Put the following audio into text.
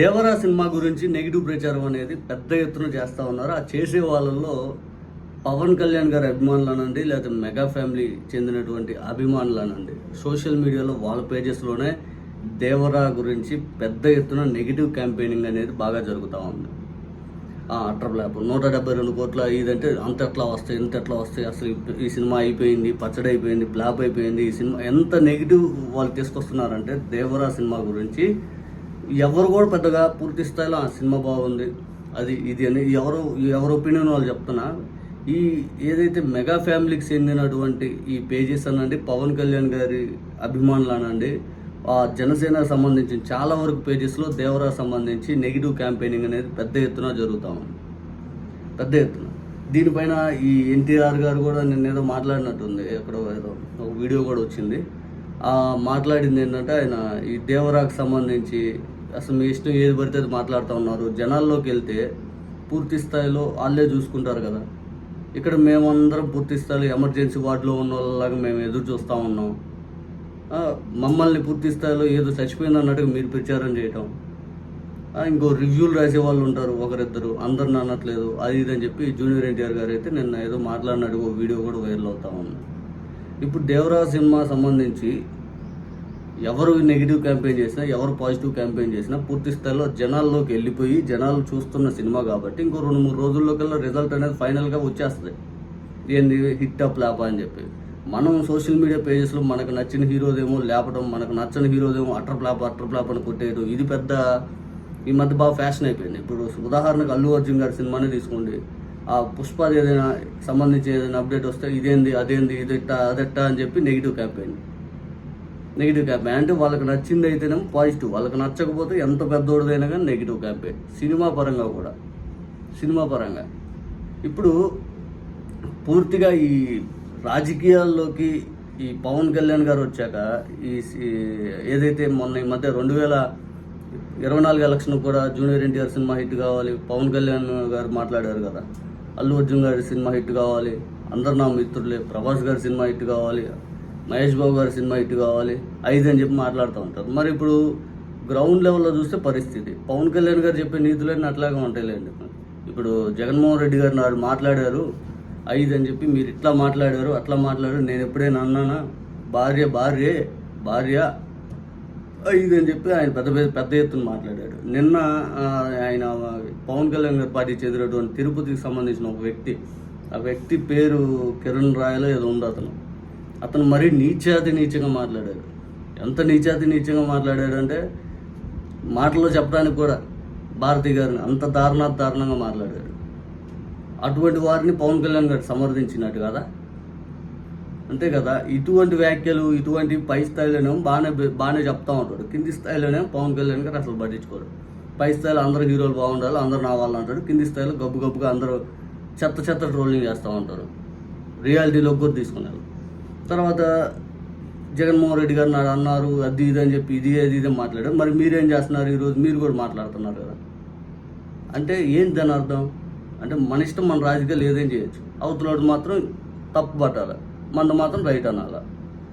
Devara cinema గురించి negative ప్రచారం అనేది పెద్ద ఎత్తున చేస్తూ ఉన్నారు. ఆ చేసే వాళ్ళల్లో పవన్ కళ్యాణ్ గారి అభిమానులనండి లేకపోతే మెగా ఫ్యామిలీ చెందినటువంటి అభిమానులనండి. సోషల్ మీడియాలో వాళ్ళ పేజెస్లోనే దేవరా గురించి పెద్ద ఎత్తున నెగిటివ్ క్యాంపెయినింగ్ అనేది బాగా జరుగుతూ ఉంది. ఆ, అట్టర్ బ్లాప్ నూట డెబ్బై రెండు కోట్ల ఇదంటే అంత ఎట్లా వస్తాయి ఇంత ఎట్లా వస్తాయి? అసలు ఈ- సినిమా అయిపోయింది పచ్చడి అయిపోయింది బ్లాప్ అయిపోయింది. ఈ సినిమా ఎంత నెగిటివ్ వాళ్ళు తీసుకొస్తున్నారంటే దేవరా సినిమా గురించి ఎవరు కూడా పెద్దగా పూర్తి స్థాయిలో ఆ సినిమా బాగుంది. అది ఇది అని ఎవరు ఎవరు ఒపీనియన్ వాళ్ళు చెప్తున్నా ఈ ఏదైతే మెగా ఫ్యామిలీకి చెందినటువంటి ఈ పేజెస్ అనండి పవన్ కళ్యాణ్ గారి అభిమానులు అనండి ఆ జనసేనకు సంబంధించిన చాలా వరకు పేజెస్లో దేవరా సంబంధించి నెగిటివ్ క్యాంపెయినింగ్ అనేది పెద్ద ఎత్తున జరుగుతూ ఉంది. పెద్ద ఎత్తున. దీనిపైన ఈ ఎన్టీఆర్ గారు కూడా నిన్న ఏదో మాట్లాడినట్టుంది ఎక్కడో ఏదో ఒక వీడియో కూడా వచ్చింది. మాట్లాడింది ఏంటంటే ఆయన ఈ దేవరాకు సంబంధించి అసలు మీ ఇష్టం ఏది పడితే అది మాట్లాడుతూ ఉన్నారు. జనాల్లోకి వెళ్తే పూర్తి స్థాయిలో వాళ్ళే చూసుకుంటారు కదా. ఇక్కడ మేమందరం పూర్తి స్థాయిలో ఎమర్జెన్సీ వార్డులో ఉన్న వాళ్ళలాగా మేము ఎదురు చూస్తూ ఉన్నాం. మమ్మల్ని పూర్తి స్థాయిలో ఏదో చచ్చిపోయింది అన్నట్టుగా మీరు ప్రచారం చేయటం. ఇంకో రివ్యూలు రాసే వాళ్ళు ఉంటారు ఒకరిద్దరు. అందరు అనట్లేదు. అది ఇది అని చెప్పి జూనియర్ ఎన్టీఆర్ గారు అయితే నిన్న ఏదో మాట్లాడినట్టు ఓ వీడియో కూడా వైరల్ అవుతా ఉంది. ఇప్పుడు దేవరా సినిమా సంబంధించి ఎవరు నెగిటివ్ క్యాంపెయిన్ చేసినా ఎవరు పాజిటివ్ క్యాంపెయిన్ చేసినా పూర్తి స్థాయిలో జనాల్లోకి వెళ్ళిపోయి జనాలు చూస్తున్న సినిమా కాబట్టి ఇంకో రెండు మూడు రోజుల్లో కల్లా రిజల్ట్ అనేది ఫైనల్గా వచ్చేస్తుంది. ఏంది హిట్ అప్ లేపా అని చెప్పి. మనం సోషల్ మీడియా పేజెస్లో మనకు నచ్చిన హీరోదేమో లేపడం మనకు నచ్చని హీరోదేమో అటర్ ప్లాప్ అటర్ ప్లాప్ అని కొట్టేయడం ఇది పెద్ద ఈ మధ్య బాగా ఫ్యాషన్ అయిపోయింది. ఇప్పుడు ఉదాహరణకు అల్లు అర్జున్ గారి సినిమానే తీసుకోండి. ఆ పుష్పది ఏదైనా సంబంధించి ఏదైనా అప్డేట్ వస్తే ఇదేంది అదేంది ఇదెట్టా అదెట్టా అని చెప్పి నెగిటివ్ క్యాంపెయిన్ నెగిటివ్ క్యాంపెయిన్ అంటే వాళ్ళకి నచ్చింది అయితేనేమో పాజిటివ్ వాళ్ళకి నచ్చకపోతే ఎంత పెద్దోడిదైనా కానీ నెగిటివ్ క్యాంపెయిన్ సినిమా పరంగా కూడా. సినిమా పరంగా. ఇప్పుడు పూర్తిగా ఈ రాజకీయాల్లోకి ఈ పవన్ కళ్యాణ్ గారు వచ్చాక ఈ ఏదైతే మొన్న ఈ మధ్య రెండు వేల ఇరవై నాలుగు ఎలక్షన్ కూడా జూనియర్ ఎన్టీఆర్ సినిమా హిట్ కావాలి. పవన్ కళ్యాణ్ గారు మాట్లాడారు కదా. అల్లు అర్జున్ గారి సినిమా హిట్ కావాలి. అందరు నా మిత్రులే. ప్రభాస్ గారి సినిమా హిట్ కావాలి. మహేష్ బాబు గారి సినిమా ఇటు కావాలి ఐదు అని చెప్పి మాట్లాడుతూ ఉంటారు. మరి ఇప్పుడు గ్రౌండ్ లెవెల్లో చూస్తే పరిస్థితి. పవన్ కళ్యాణ్ గారు చెప్పే నీతులన్నీ అట్లాగే ఉంటాయిలేండి ఇప్పుడు. జగన్మోహన్ రెడ్డి గారు నాడు మాట్లాడారు ఐదు అని చెప్పి మీరు ఇట్లా మాట్లాడారు అట్లా మాట్లాడారు నేను ఎప్పుడైనా అన్నానా? భార్య భార్యే భార్య ఐదు అని చెప్పి ఆయన పెద్ద పెద్ద పెద్ద ఎత్తున మాట్లాడాడు. నిన్న ఆయన పవన్ కళ్యాణ్ గారి పార్టీ చెందినటువంటి తిరుపతికి సంబంధించిన ఒక వ్యక్తి ఆ వ్యక్తి పేరు కిరణ్ రాయలో ఏదో ఉంది అతను. అతను మరీ నీచాతి నీచంగా మాట్లాడాడు. ఎంత నీచాతి నీచంగా మాట్లాడాడు అంటే మాటల్లో చెప్పడానికి కూడా భారతి గారిని అంత దారుణ దారుణంగా మాట్లాడాడు. అటువంటి వారిని పవన్ కళ్యాణ్ గారు సమర్థించినట్టు కదా? అంతే కదా? ఇటువంటి వ్యాఖ్యలు ఇటువంటి పై స్థాయిలోనేమో బాగానే బాగానే చెప్తా ఉంటాడు. కింది స్థాయిలోనే పవన్ కళ్యాణ్ గారు అసలు పట్టించుకోరు పై స్థాయిలో అందరు హీరోలు బాగుండాలి అందరు నా వాళ్ళు అంటాడు. కింది స్థాయిలో గబ్బు గబ్బుగా అందరూ చెత్త చెత్త ట్రోలింగ్ చేస్తూ ఉంటారు. రియాలిటీలోకి కూడా తీసుకున్నారు తర్వాత జగన్మోహన్ రెడ్డి గారు నాడు అన్నారు అది ఇది అని చెప్పి ఇది అది ఇది మాట్లాడారు. మరి మీరేం చేస్తున్నారు ఈరోజు? మీరు కూడా మాట్లాడుతున్నారు కదా. అంటే ఏంటి దాని అర్థం? అంటే మన ఇష్టం మన రాజకీయాలు ఏదేం చేయొచ్చు. అవతలాడు మాత్రం తప్పు పట్టాలి. మన మాత్రం రైట్ అనాలి.